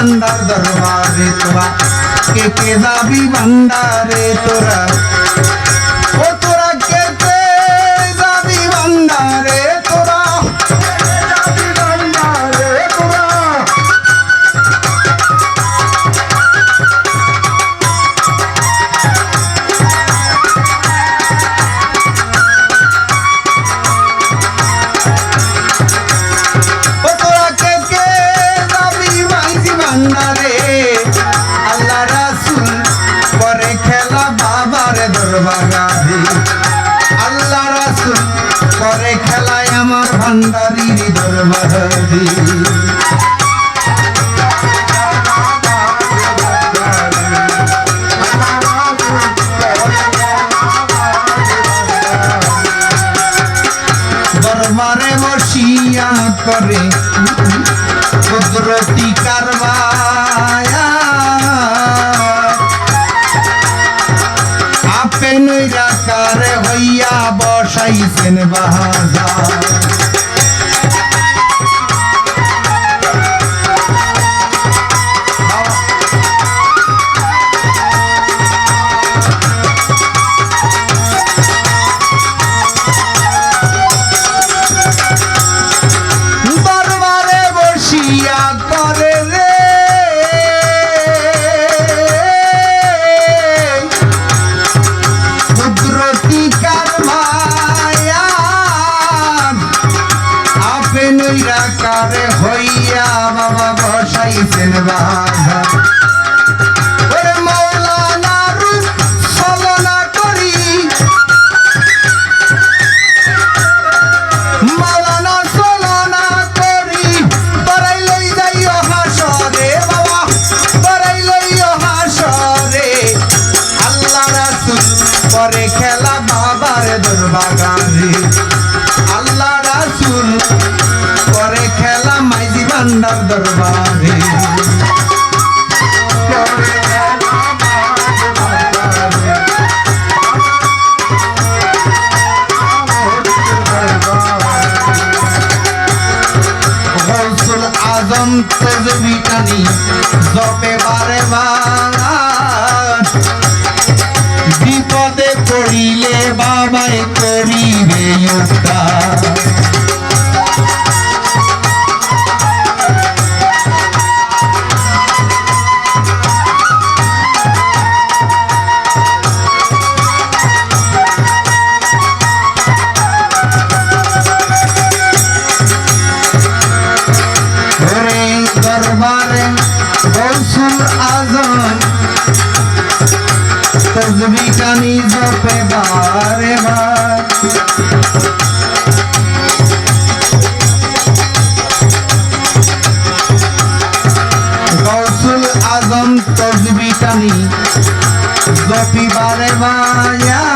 अंदर दरवाजे तोरा के केदा भी भंडारे तोरा। আল্লাহ রাসুল করে খেলায় আমার ভান্ডারির দরবারে বসাইছেন বাহাজার আপে কারে হইয়া বাবা বসাইছেন বাধা। তেজবি কানি জপে বারে বার বিপদে পড়িলে বাবাই করিবে দরবারে গৌসুল আজম তসবি কানি জপে বারে বার গৌসুল আজম তসবি কানি জপি বারে বায়ার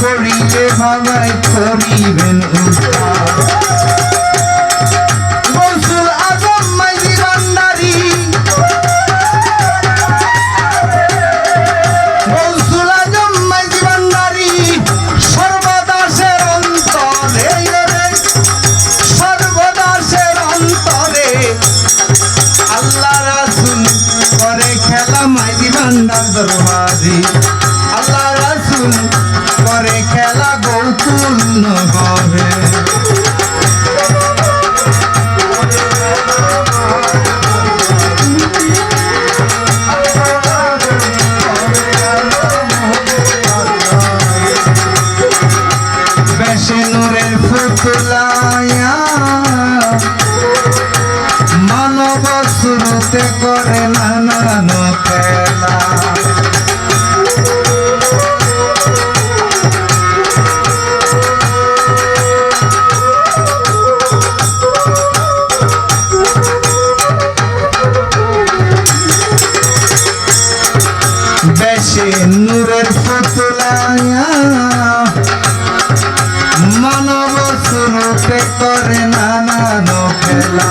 পড়িলে ভাবাই করিবেন গৌসুল আজম মাইজি ভান্ডারি। গৌসুল আজম মাইজি আল্লাহ রাসুল করে খেলা মাইজি ভান্ডার দরবারে। শুরুতে করে নানান খেলা বেশে নূরের ফুতুলায়া মানব শুরুতে করে নানান খেলা